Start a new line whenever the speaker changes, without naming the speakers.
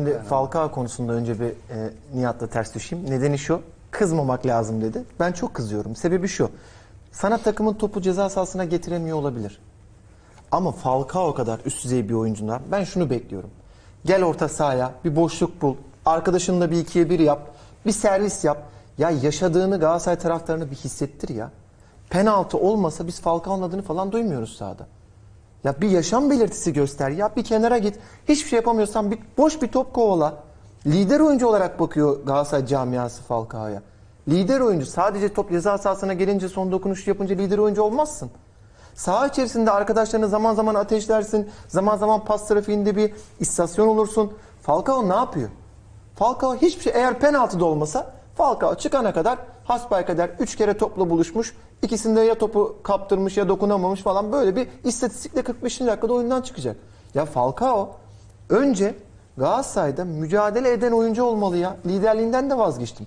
Şimdi Falcao konusunda önce bir e, Nihat'la ters düşeyim. Nedeni şu, kızmamak lazım dedi. Ben çok kızıyorum. Sebebi şu, sana takımın topu ceza sahasına getiremiyor olabilir. Ama Falcao kadar üst düzey bir oyuncundan ben şunu bekliyorum. Gel orta sahaya, bir boşluk bul, arkadaşınla bir ikiye bir yap, bir servis yap. Ya yaşadığını Galatasaray taraftarına bir hissettir ya. Penaltı olmasa biz Falcao'nun adını falan duymuyoruz sahada. Ya bir yaşam belirtisi göster. Ya bir kenara git. Hiçbir şey yapamıyorsan bir boş bir top kovala. Lider oyuncu olarak bakıyor Galatasaray camiası Falcao'ya. Lider oyuncu. Sadece top ceza sahasına gelince son dokunuş yapınca lider oyuncu olmazsın. Saha içerisinde arkadaşlarını zaman zaman ateşlersin. Zaman zaman pas trafiğinde bir istasyon olursun. Falcao ne yapıyor? Falcao hiçbir şey eğer penaltı da olmasa Falcao çıkana kadar hasbelkader 3 kere topla buluşmuş. İkisinde ya topu kaptırmış ya dokunamamış falan böyle bir istatistikle 45. dakikada oyundan çıkacak. Ya Falcao önce Galatasaray'da mücadele eden oyuncu olmalı ya. Liderliğinden de vazgeçtim.